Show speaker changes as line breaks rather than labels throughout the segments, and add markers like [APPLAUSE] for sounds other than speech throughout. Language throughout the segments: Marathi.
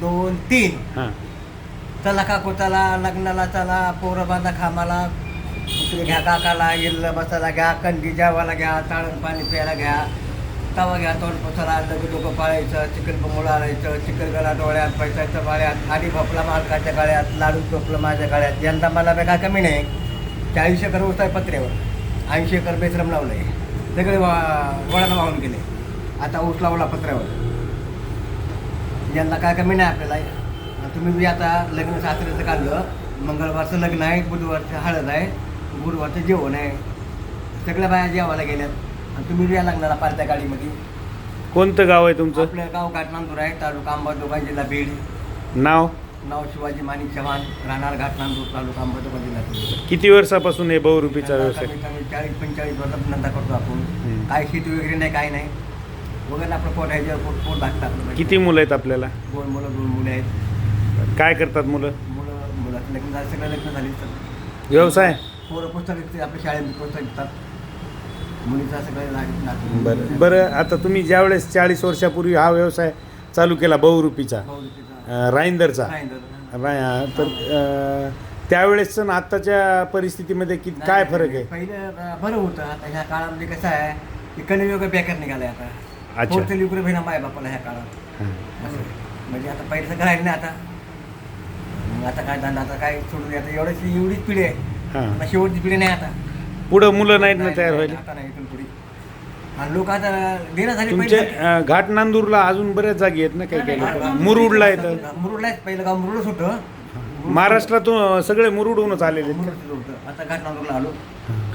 दोन तीन.
हां.
चला काकू चला लग्नाला चला पोरं बांधा खामाला घ्या काकाला इरलं बसायला घ्या कंदी जेवायला घ्या ताळण पाणी प्यायला घ्या. तवा घ्या तोंड पोचायला लगे डोकं पाळायचं चिकन पमोळं आणायचं चिकन गळा डोळ्यात पैसाच्या गाळ्यात आधी भोपला मालकाच्या गाळ्यात लाडू चोपलं माझ्या गाळ्यात. यंदा मला काय कमी नाही. चाळीस एकर ऊस आहे पत्र्यावर. ऐंशी एकर बेसरम लावलं आहे सगळे वा वळण वाहून गेले. आता ऊस लावला पत्र्यावर. यंदा काय कमी नाही आपल्याला. तुम्ही बी आता लग्न सासऱ्याचं काढलं मंगळवारचं लग्न आहे बुधवारचं हळद आहे गुरुवारचं जेवण आहे. सगळ्या बाया जेवायला गेल्यात. आणि तुम्ही बी या लग्नाला पारत्या गाडीमध्ये.
कोणतं गाव आहे तुमचं?
आपलं गाव घाटनांदूर आहे तालुका अंबाजोगाई जिल्हा बीड.
नाव?
नाव शिवाजी माणिक चव्हाण राहणार घाटनांदूर तालुका अंबाजोगाई जिल्हा
किती वर्षापासून हे बहुरूपीचा व्यवसाय?
चाळीस पंचेचाळीस धंदा करतो आपण. काय शेती वगैरे नाही काय नाही. वगैरे आपलं पोट आहे पोट पोट भागतं आपलं
किती मुलं आहेत आपल्याला?
दोन मुलं दोन मुले आहेत.
काय करतात मुलं?
मुलं मुलाचं लग्न झालं सगळं लग्न झाली तर
व्यवसाय?
पोरं पुस्तक विकते आपल्या शाळेत पुस्तक विकतात. मुलीचा सगळं लाग- नातू
बरं. बरं आता तुम्ही ज्यावेळेस चाळीस वर्षापूर्वी हा व्यवसाय चालू केला बहुरूपीचा. अं, राईंदरचा
नाही तर-
राय तर अं, आणि आत्ताच्या परिस्थितीमध्ये किती काय फरक आहे?
पहिलं अं, बरं होतं. आता ह्या काळामध्ये कसं आहे की कलियुग बेकार निघालाय आता.
अच्छा.
फोर्थ युग भेना माय बापाला ह्या काळात.
हां.
असं. म्हणजे आता पहिलं सगळं राहिलं नाही आता. मग आता काय धंदा आता काय सोडून द्या. आता एवढीच एवढीच पिढी आहे.
हां.
आता शेवटची पिढी नाही आता.
पुढं मुलं नाहीत ना तयार व्हायला?
आता नाही इथून पुढे. आणि लोक आता देणं झाले
तुमचे
पहिले
अं, घाट नांदूरला अजून बऱ्याच जागी आहेत ना काही काही लोक? मुरुडला येतं
मुरुडला पहिलं गाव मुरुडच होतं.
महाराष्ट्रातून अं, सगळे मुरुडहूनच आलेले आहेत.
मुरुडच होतं. आता घाटनांदूरला आलो.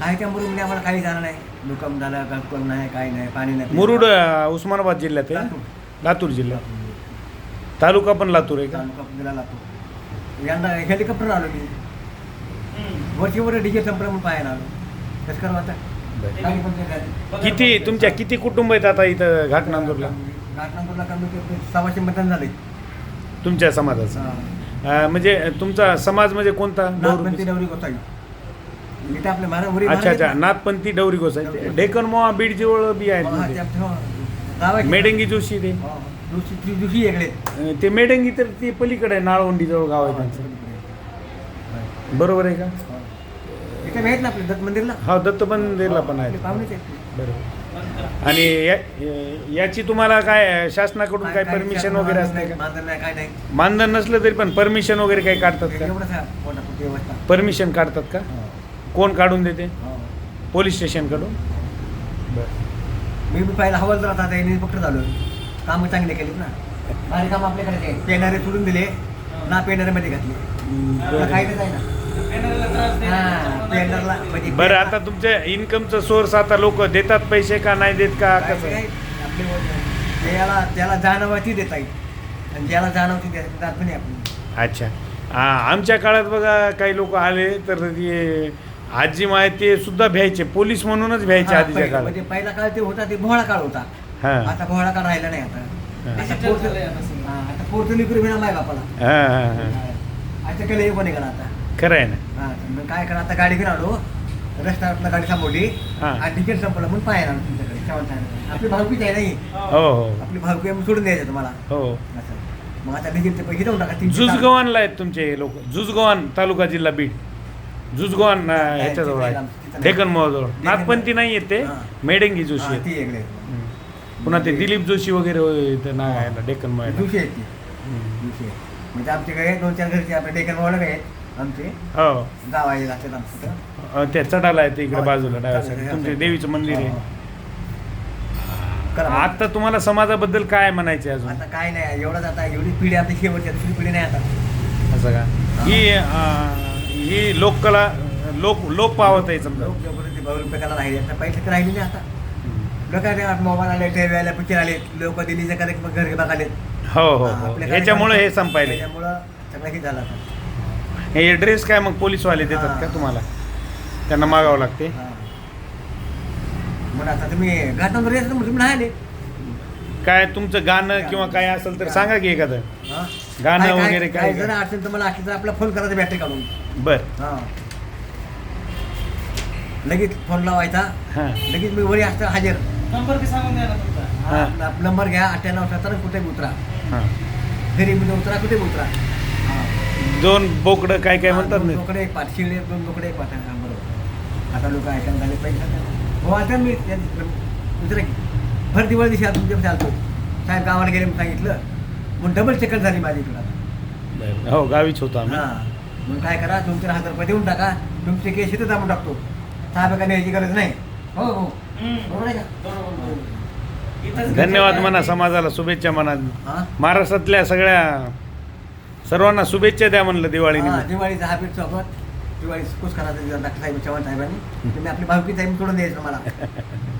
काय त्या मुरुडमध्ये आम्हाला काही जाणं नाही. भूकंप झाला गळकम नाही काही नाही पाणी नाही
मुरुड अं, उस्मानाबाद जिल्ह्यात आहे?
लातूर.
लातूर जिल्ह्यात. तालुका पण लातूर आहे का?
तालुका दिला लातूर. यंदा हेलिकॉप्टर आलो मी. वरचीवर डीजे संपलं म्हणून पाहायला आलो. कसं करू आता? काही पण.
किती तुमच्या किती कुटुंब आहेत आता इथं घाट नांदूरला
घाटनांदूरला कमी ते सव्वाशे मतदान झाले.
तुमच्या समाजाचं. अं, म्हणजे तुमचा समाज म्हणजे कोणता?
डवरी इथे
अच्छा अच्छा. नाथपंथी डवरी गोसाई डेकन मोहा बीड जवळ बी आहेत म्हणजे. मेडंगी जोशी ते.
दुसरी दुसरी वेगळे
अं, ते मेडंगी तर ते पलीकडे आहे नाळवंडी जवळ गाव आहे त्यांचं. बरोबर आहे का?
इथे ना दत्त मंदिरला?
हा दत्त मंदिरला पण
पाहुणेच आहेत.
बरोबर. आणि या- याची तुम्हाला काय शासनाकडून काय परमिशन वगैरे असते का?
मानधन नाही काय नाही.
मानधन नसलं तरी पण परमिशन वगैरे काही काढतात का?
एवढंच आहे पोटापुरती व्यवस्था.
परमिशन काढतात का?
हो.
कोण काढून देते?
हो.
पोलीस स्टेशनकडून.
मी बी पहिला हवालदार आता आता इन्स्पेक्टर झालो कामं चांगले केलीत ना. भारी काम आपल्याकडे आहे. पेनारे सोडून दिले ना पेनारेमध्ये घातले. तुला काही नाही ना. हा, पेनरला म्हणजे
बरं आता तुमच्या इन्कमचं सोर्स आता लोक देतात पैसे का नाही देत का?
काय
कसं?
काय आपले बोल- त्याला त्याला जाणवती देता येईल. आणि ज्याला जाणवती देतात नाही आपण
अच्छा. आ, आमच्या काळात बघा काही लोक आले तर ते आजी माय ते सुद्धा भ्यायचे पोलीस म्हणूनच भ्यायचे
हा,
आधीच्या
पहिलं
काळात
म्हणजे पहिला काळ ते होता ते भोळा काळ होता.
हा.
आता भोळा काळ राहिला नाही आता. आता पोर्ट- हा, आता पोर्तुली बिना माय बापाला.
हा, हा, हा.
आता केलं कोणी करा आता.
खरं आहे ना.
हा, मग काय करा आता गाडी घेऊन आलो. रस्त्यावर गाडी थांबवली.
हा.
आणि तिकीट संपलं म्हणून पाहायला आलो तुमच्याकडे. आपली भावकीच आहे नाही
हो? हो
आपली भावकी आहे, मग सोडून द्यायचं तुम्हाला.
हो.
असं. मग आता तिकीटचे पैसे देऊन टाका तीनशे सहा-
जुजगवानला आहेत तुमचे लोक. जुजगवान तालुका जिल्हा बीड. जुजगवान अं, ह्याच्याजवळ आहे.
तिथे
डेकन मोहजवळ नागपंथी नाही येत ते.
हा.
मेडंगी जोशी
हा,
आहेत. पुन्हा ते दिलीप जोशी वगैरे नाव आहे ना डेकन मोह
दिवशी आहेत ती. म्हणजे आमच्याकडे दोन चार घरचे डेकन मोहळ आहेत. आमचे.
हो.
गाव आहे लागतात आमचं
त्या चढाला आहे ते इकडे
हो,
बाजूला डाव्या तुमचे. देवीचं मंदिर आहे.
हो. करा.
आता तुम्हाला समाजाबद्दल काय म्हणायचे अजून?
आता काय नाही एवढंच आता एवढी पिढी आपली शेवटची दुसरी पिढी नाही आता.
असं का? ही. ही लोककला लोक लोक पावत आहे समजा.
लोक जबरदस्ती भाऊ रुपये करायला राहिले. आता पैसे राहिले नाही आता. लोक मोबाईल आले टीव्ही आले पिक्चर आले. लोक दिल्लीचे कार्यक्रम घर बघाले
हो हो हो. ह्याच्यामुळे हे संपायले.
त्याच्यामुळं सगळं हे झालं आता.
हे ड्रेस काय मग पोलीसवाले देतात
हा.
का तुम्हाला? त्यांना मागावं लागते.
हा. म्हणून आता तुम्ही येत तुम्ही नाही आले
काय तुमचं गाणं किंवा काय असेल तर सांगा की एखादं.
हा?
गाणं
काय- काय-
वगैरे काय-
काय जर अडचण तुम्हाला असली तर आपला फोन करायचा बॅटरी काढून.
बर.
हा. लगेच फोन लावायचा.
हां.
लगेच मी वरी असतं हजर.
नंबर बी सांगून द्या ना तुमचा.
हा.
आपला नंबर घ्या अठ्ठ्याण्णव सत्तर कुठे उतरा.
हां.
घरी म्हणजे उतरा कुठे उतरा. हा.
दोन बोकडं काय काय म्हणतात
दोन
ना?
बोकडे एक पाठ शिळे दोन बोकडे एक पाठ हा, बरोबर. आता लोक ऐकायला झाले पैसा हो आता मी त्या- दुसरं की भर दिवाळी दिवशी आता तुमच्या चालतो. साहेब गावाला गेले म्हणून सांगितलं. मग डबल चक्कर झाली माझी इकडं आता.
हो गावीच होतो आम्ही.
हा. मग काय करा दोन तीन हजार रुपये देऊन टाका. तुमचे केस इथं दाबून टाकतो. साहेब काय न्यायची गरज नाही. हो हो. बरोबर आहे का?
धन्यवाद म्हणा समाजाला शुभेच्छा म्हणा.
हा?
महाराष्ट्रातल्या सगळ्या सर्वांना शुभेच्छा द्या म्हणलं दिवाळी
हा, दिवाळीचा हा बीट सोबत दिवाळी खुश करायचं डॉक्टर साहेब चव्हाण साहेबांनी. तुम्ही आपली भावकी टाईम सोडून द्यायचं मला. [LAUGHS]